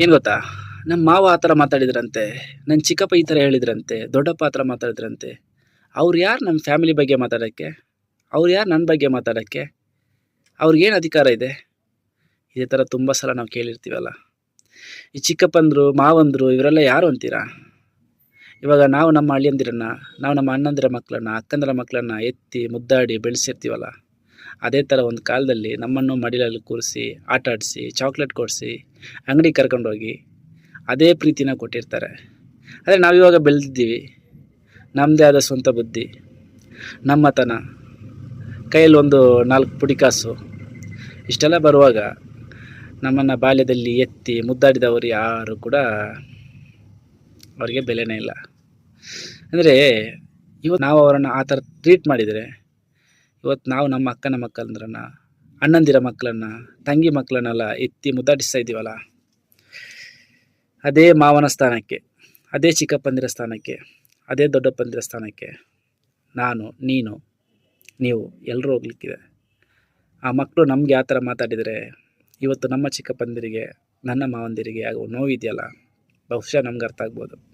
ಏನು ಗೊತ್ತಾ? ನಮ್ಮ ಮಾವ ಆ ಥರ ಮಾತಾಡಿದ್ರಂತೆ ನನ್ನ ಚಿಕ್ಕಪ್ಪ ಈ ಥರ ಹೇಳಿದ್ರಂತೆ, ದೊಡ್ಡಪ್ಪ ಆ ಥರ ಮಾತಾಡಿದ್ರಂತೆ. ಅವ್ರು ಯಾರು ನಮ್ಮ ಫ್ಯಾಮಿಲಿ ಬಗ್ಗೆ ಮಾತಾಡೋಕ್ಕೆ? ಅವ್ರು ಯಾರು ನನ್ನ ಬಗ್ಗೆ ಮಾತಾಡೋಕ್ಕೆ? ಅವ್ರಿಗೇನು ಅಧಿಕಾರ ಇದೆ? ಇದೇ ಥರ ತುಂಬ ಸಲ ನಾವು ಕೇಳಿರ್ತೀವಲ್ಲ. ಈ ಚಿಕ್ಕಪ್ಪಂದರು, ಮಾವಂದರು, ಇವರೆಲ್ಲ ಯಾರು ಅಂತೀರಾ? ಇವಾಗ ನಾವು ನಮ್ಮ ಹಳ್ಳಿಯಂದಿರನ್ನ ನಾವು ನಮ್ಮ ಅಣ್ಣಂದಿರ ಮಕ್ಕಳನ್ನ ಅಕ್ಕಂದಿರ ಮಕ್ಕಳನ್ನ ಎತ್ತಿ, ಮುದ್ದಾಡಿ ಬೆಳೆಸಿರ್ತೀವಲ್ಲ. ಅದೇ ಥರ ಒಂದು ಕಾಲದಲ್ಲಿ ನಮ್ಮನ್ನು ಮಡಿಲಲ್ಲಿ ಕೂರಿಸಿ ಆಟ ಆಡಿಸಿ ಚಾಕ್ಲೇಟ್ ಕೊಡಿಸಿ ಅಂಗಡಿಗೆ ಕರ್ಕೊಂಡೋಗಿ ಅದೇ ಪ್ರೀತಿನ ಕೊಟ್ಟಿರ್ತಾರೆ. ಆದರೆ ನಾವಿವಾಗ ಬೆಳೆದಿದ್ದೀವಿ. ನಮ್ಮದೇ ಆದ ಸ್ವಂತ ಬುದ್ಧಿ, ನಮ್ಮತನ, ಕೈಯಲ್ಲಿ ಒಂದು ನಾಲ್ಕು ಪುಡಿ ಕಾಸು. ಇಷ್ಟೆಲ್ಲ ಬರುವಾಗ ನಮ್ಮನ್ನು ಬಾಲ್ಯದಲ್ಲಿ ಎತ್ತಿ ಮುದ್ದಾಡಿದವರು ಯಾರು ಕೂಡ ಅವರಿಗೆ ಬೆಲೆನೇ ಇಲ್ಲ. ಅಂದರೆ ಇವತ್ತು ನಾವು ಅವರನ್ನು ಆ ಥರ ಟ್ರೀಟ್ ಮಾಡಿದರೆ ಇವತ್ತು ನಾವು ನಮ್ಮ ಅಕ್ಕನ ಮಕ್ಕಳಂದ್ರನ್ನ ಅಣ್ಣಂದಿರ ಮಕ್ಕಳನ್ನ, ತಂಗಿ ಮಕ್ಕಳನ್ನೆಲ್ಲ ಎತ್ತಿ ಮುದ್ದಾಡಿಸ್ತಾ ಇದ್ದೀವಲ್ಲ? ಅದೇ ಮಾವನ ಸ್ಥಾನಕ್ಕೆ, ಅದೇ ಚಿಕ್ಕಪ್ಪಂದಿರ ಸ್ಥಾನಕ್ಕೆ, ಅದೇ ದೊಡ್ಡಪ್ಪಂದಿರ ಸ್ಥಾನಕ್ಕೆ ನಾನು, ನೀನು, ನೀವು ಎಲ್ಲರೂ ಹೋಗ್ಲಿಕ್ಕಿದೆ. ಆ ಮಕ್ಕಳು ನಮಗೆ ಆ ಥರ ಮಾತಾಡಿದರೆ, ಇವತ್ತು ನಮ್ಮ ಚಿಕ್ಕಪ್ಪಂದಿರಿಗೆ, ನನ್ನ ಮಾವಂದಿರಿಗೆ ಆಗುವ ನೋವಿದೆಯಲ್ಲ? ಬಹುಶಃ ನಮ್ಗೆ ಅರ್ಥ ಆಗ್ಬೋದು.